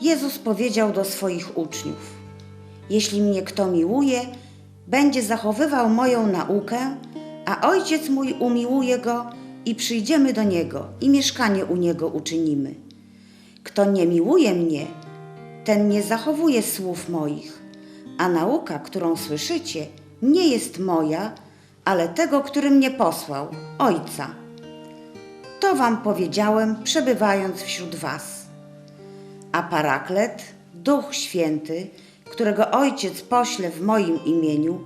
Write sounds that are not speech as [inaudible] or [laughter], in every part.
Jezus powiedział do swoich uczniów: Jeśli mnie kto miłuje, będzie zachowywał moją naukę, a ojciec mój umiłuje go i przyjdziemy do niego i mieszkanie u niego uczynimy. Kto nie miłuje mnie, ten nie zachowuje słów moich, a nauka, którą słyszycie, nie jest moja, ale tego, który mnie posłał, Ojca. To wam powiedziałem, przebywając wśród was. A Paraklet, Duch Święty, którego Ojciec pośle w moim imieniu,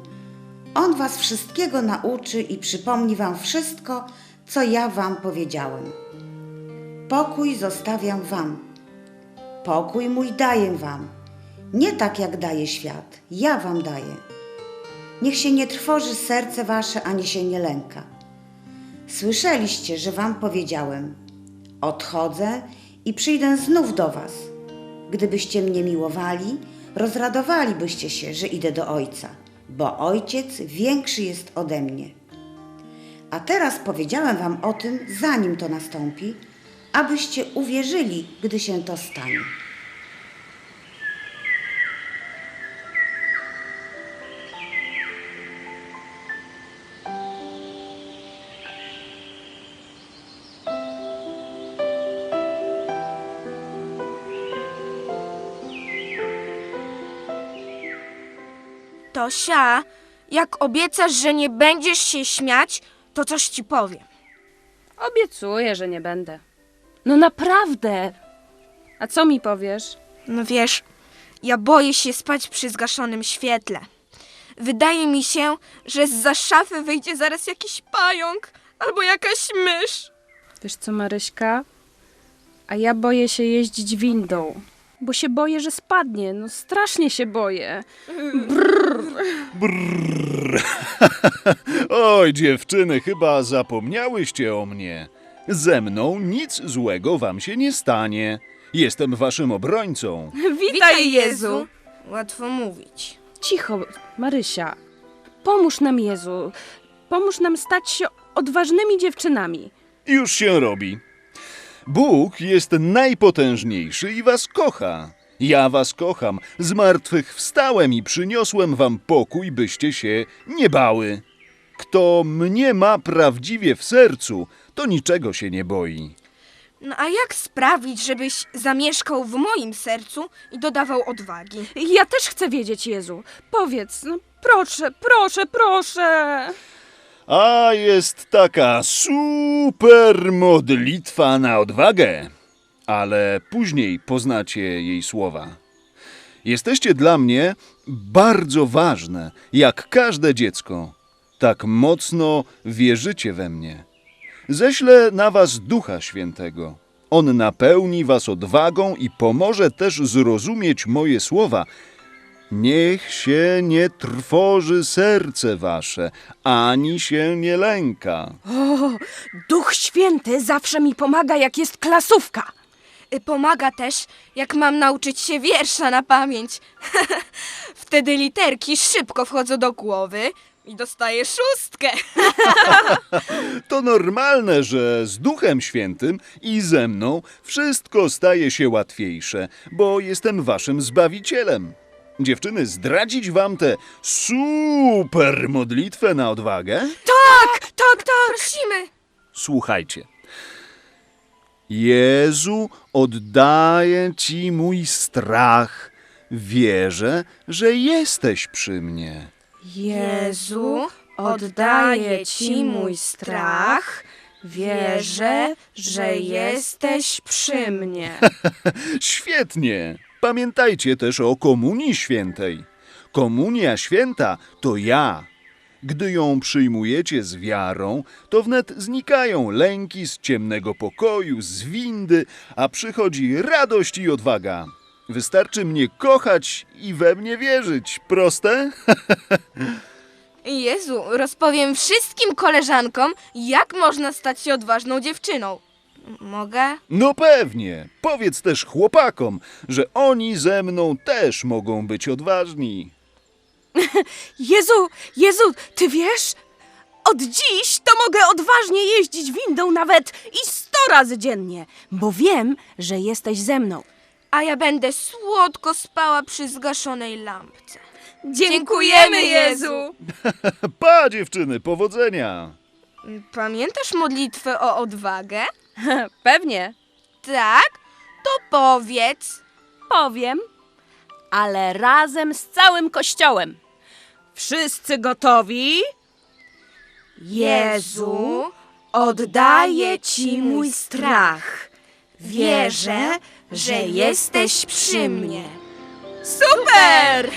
On was wszystkiego nauczy i przypomni wam wszystko, co ja wam powiedziałem. Pokój zostawiam wam. Pokój mój daję wam. Nie tak jak daje świat, ja wam daję. Niech się nie trwoży serce wasze, ani się nie lęka. Słyszeliście, że wam powiedziałem: Odchodzę i przyjdę znów do was. Gdybyście mnie miłowali, rozradowalibyście się, że idę do Ojca, bo Ojciec większy jest ode mnie. A teraz powiedziałem wam o tym, zanim to nastąpi, abyście uwierzyli, gdy się to stanie. Tosia, jak obiecasz, że nie będziesz się śmiać, to coś ci powiem. Obiecuję, że nie będę. No naprawdę. A co mi powiesz? No wiesz, ja boję się spać przy zgaszonym świetle. Wydaje mi się, że z szafy wyjdzie zaraz jakiś pająk albo jakaś mysz. Wiesz co, Maryśka? A ja boję się jeździć windą. Bo się boję, że spadnie. No strasznie się boję. [laughs] Oj, dziewczyny, chyba zapomniałyście o mnie. Ze mną nic złego wam się nie stanie. Jestem waszym obrońcą. [laughs] Witaj, Jezu! Łatwo mówić. Cicho, Marysia. Pomóż nam, Jezu. Pomóż nam stać się odważnymi dziewczynami. Już się robi. Bóg jest najpotężniejszy i was kocha. Ja was kocham. Z martwych wstałem i przyniosłem wam pokój, byście się nie bały. Kto mnie ma prawdziwie w sercu, to niczego się nie boi. No a jak sprawić, żebyś zamieszkał w moim sercu i dodawał odwagi? Ja też chcę wiedzieć, Jezu. Powiedz, no proszę, proszę, proszę. A jest taka super modlitwa na odwagę, ale później poznacie jej słowa. Jesteście dla mnie bardzo ważne, jak każde dziecko. Tak mocno wierzycie we mnie. Ześlę na was Ducha Świętego. On napełni was odwagą i pomoże też zrozumieć moje słowa. Niech się nie trwoży serce wasze, ani się nie lęka. O, Duch Święty zawsze mi pomaga, jak jest klasówka. Y, Pomaga też, jak mam nauczyć się wiersza na pamięć. [laughs] Wtedy literki szybko wchodzą do głowy i dostaję szóstkę. [laughs] To normalne, że z Duchem Świętym i ze mną wszystko staje się łatwiejsze, bo jestem waszym zbawicielem. Dziewczyny, zdradzić wam tę super modlitwę na odwagę? Tak, tak, tak. Prosimy. Słuchajcie. Jezu, oddaję Ci mój strach. Wierzę, że jesteś przy mnie. Jezu, oddaję Ci mój strach. Wierzę, że jesteś przy mnie. [laughs] Świetnie. Pamiętajcie też o Komunii Świętej. Komunia Święta to ja. Gdy ją przyjmujecie z wiarą, to wnet znikają lęki z ciemnego pokoju, z windy, a przychodzi radość i odwaga. Wystarczy mnie kochać i we mnie wierzyć. Proste? Jezu, rozpowiem wszystkim koleżankom, jak można stać się odważną dziewczyną. Mogę? No pewnie. Powiedz też chłopakom, że oni ze mną też mogą być odważni. [laughs] Jezu, Jezu, ty wiesz? Od dziś to mogę odważnie jeździć windą nawet i sto razy dziennie, bo wiem, że jesteś ze mną. a ja będę słodko spała przy zgaszonej lampce. Dziękujemy, Jezu! [laughs] Pa, dziewczyny, powodzenia! Pamiętasz modlitwę o odwagę? [laughs] Pewnie. Tak? To powiedz. Powiem, ale razem z całym kościołem. Wszyscy gotowi? Jezu, oddaję Ci mój strach. Wierzę, że jesteś przy mnie. Super!